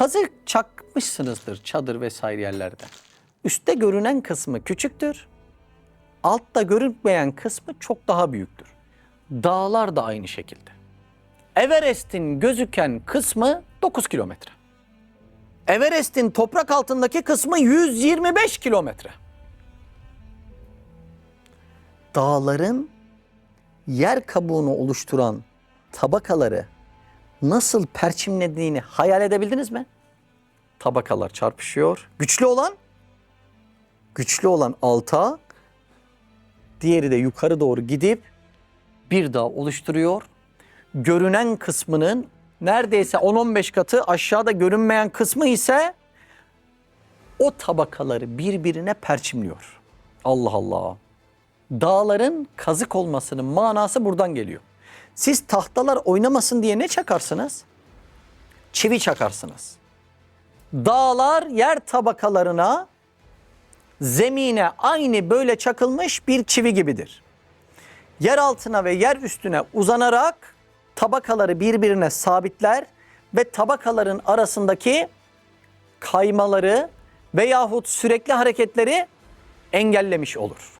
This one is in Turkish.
Kazık çakmışsınızdır çadır vesaire yerlerde. Üstte görünen kısmı küçüktür. Altta görünmeyen kısmı çok daha büyüktür. Dağlar da aynı şekilde. Everest'in gözüken kısmı 9 kilometre. Everest'in toprak altındaki kısmı 125 kilometre. Dağların yer kabuğunu oluşturan tabakaları nasıl perçimlediğini hayal edebildiniz mi? Tabakalar çarpışıyor. Güçlü olan güçlü olan alta, diğeri de yukarı doğru gidip bir dağ oluşturuyor. Görünen kısmının neredeyse 10-15 katı aşağıda görünmeyen kısmı ise o tabakaları birbirine perçimliyor. Allah Allah. Dağların kazık olmasının manası buradan geliyor. Siz tahtalar oynamasın diye ne çakarsınız? Çivi çakarsınız. Dağlar yer tabakalarına, zemine aynı böyle çakılmış bir çivi gibidir. Yer altına ve yer üstüne uzanarak tabakaları birbirine sabitler ve tabakaların arasındaki kaymaları veyahut sürekli hareketleri engellemiş olur.